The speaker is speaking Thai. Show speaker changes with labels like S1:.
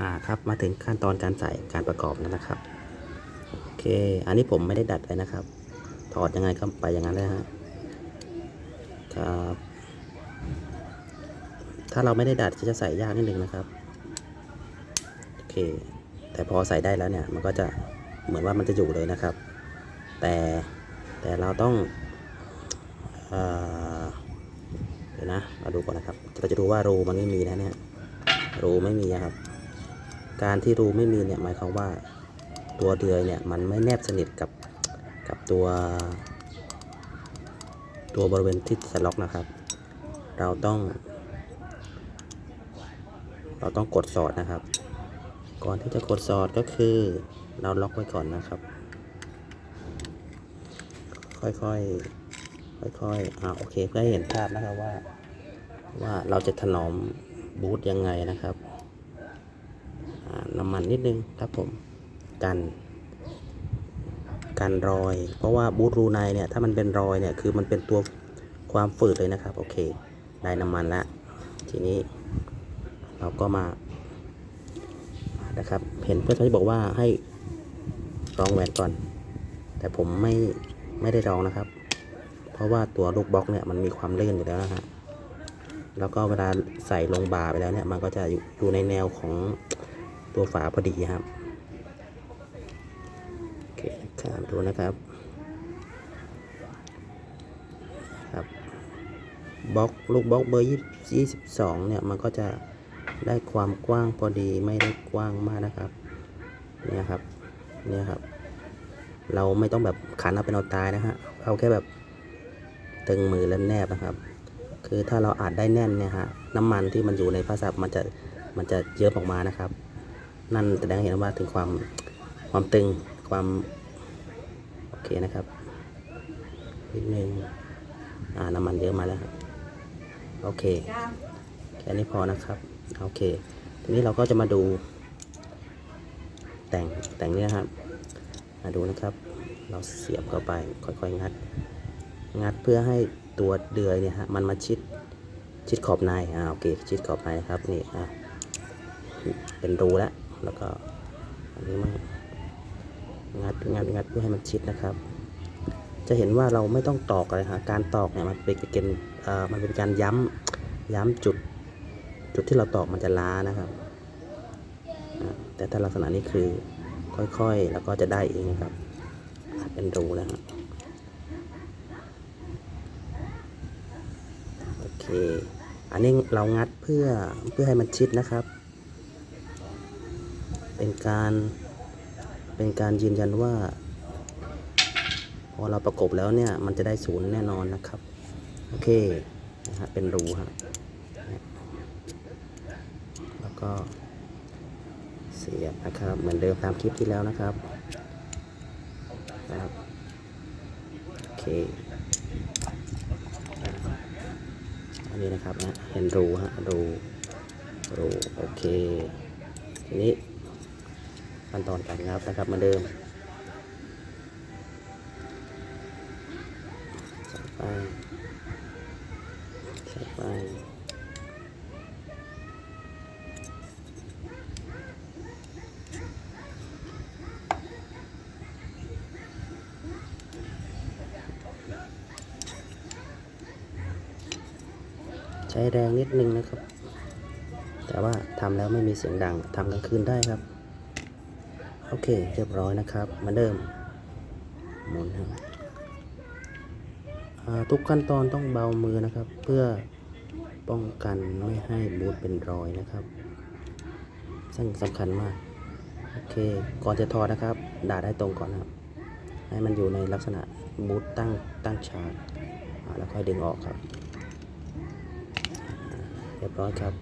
S1: อ่าครับมาถึงขั้นตอนการใส่การประกอบแล้วนะครับโอเค อันนี้ผมไม่ได้ดัดเลยนะครับ ถอดยังไงก็ไปอย่างนั้นเลยฮะครับถ้าเราไม่ได้ดัดจะใส่ยากนิดนึงนะครับโอเค แต่พอใส่ได้แล้วเนี่ยมันก็จะเหมือนว่ามันจะอยู่เลยนะครับ แต่แต่เราต้องเดี๋ยวนะ มาดูก่อนนะครับเราจะดูว่ารูมันไม่มีนะเนี่ยรูไม่มีอะครับ การที่รูไม่มีเนี่ยหมายความว่าตัวเดือยเนี่ยมันไม่แนบสนิทกับกับตัว ตัวบริเวณที่สล็อกนะครับ เราต้อง เราต้องกดสอดนะครับ ก่อนที่จะกดสอดก็คือเราล็อกไว้ก่อนนะครับ ค่อยๆค่อยๆอ่าโอเคเพื่อให้เห็นภาพนะครับว่าว่าเราจะถนอมบูทยังไงนะครับ น้ำมันนิดนึงครับผมกันกันรอย เพราะว่าบูทรูในเนี่ยถ้ามันเป็นรอยเนี่ยคือมันเป็นตัวความฝืดเลยนะครับโอเค ได้น้ำมันละทีนี้เราก็มานะครับเห็นเพื่อนเขาจะบอกว่าให้รองแหวนก่อน แต่ผมไม่ไม่ได้รองนะครับ เพราะว่าตัวลูกบล็อกเนี่ยมันมีความเลื่อนอยู่แล้วนะฮะแล้วก็เวลาใส่ลงบาร์ไปแล้วเนี่ยมันก็จะอยู่ในแนวของ ตัวฝาพอดีครับโอเคครับดูนะครับครับบล็อกลูกบล็อกเบอร์ยี่สิบสองเนี่ยมันก็จะได้ความกว้างพอดีไม่ได้กว้างมากนะครับเนี่ยครับเนี่ยครับ เราไม่ต้องแบบขันเอาเป็นเอาตายนะฮะเอาแค่แบบตึงมือและแนบนะครับ คือถ้าเราอัดได้แน่นเนี่ยฮะน้ำมันที่มันอยู่ในพาสับมันจะมันจะเยอะออกมานะครับ นั่นแสดงเห็นว่าถึงความความตึงความโอเคนะครับนิดนึงอ่าน้ำมันเยอะมาแล้วครับโอเคแค่นี้พอนะครับโอเค ทีนี้เราก็จะมาดู แต่งแต่งเนี่ยครับมาดูนะครับ เราเสียบเข้าไปค่อยๆงัด งัดเพื่อให้ตัวเดือยเนี่ยฮะมันมาชิดชิดขอบในอ่าโอเคชิดขอบในนะครับนี่อะเป็นรูแล้ว แล้วก็อันนี้มันงัดงัดงัดเพื่อให้มันชิดนะครับ จะเห็นว่าเราไม่ต้องตอกอะไรฮะการตอกเนี่ยมันเป็นเป็นเอ่อมันเป็นการย้ำย้ำจุด จุดที่เราตอกมันจะล้านะครับ แต่ถ้าลักษณะนี้คือค่อยๆ แล้วก็จะได้เองนะครับอ่าเป็นรูแล้วฮะโอเค อันนี้เรางัดเพื่อเพื่อให้มันชิดนะครับ เป็นการเป็นการยืนยันว่า พอเราประกบแล้วเนี่ย มันจะได้ศูนย์แน่นอนนะครับ โอเคนะฮะเป็นรูฮะแล้วก็เสียบนะครับ เหมือนเดิมตามคลิปที่แล้วนะครับนะครับโอเคอันนี้นะครับนะเห็นรูฮะรูรูโอเคทีนี้ ขั้นตอนการงับนะครับเหมือนเดิมใส่ไปใส่ไปใช้แรงนิดนึงนะครับ แต่ว่าทำแล้วไม่มีเสียงดังทำกลางคืนได้ครับ โอเค เรียบร้อยนะครับมาเดิมหมุนครับทุกขั้นตอนต้องเบามือนะครับ เพื่อป้องกันไม่ให้บูทเป็นรอยนะครับซึ่งสำคัญมาก โอเค ก่อนจะถอดนะครับ ด่าได้ตรงก่อนครับ ให้มันอยู่ในลักษณะบูทตั้งตั้งฉากแล้วค่อยดึงออกครับ เรียบร้อยครับ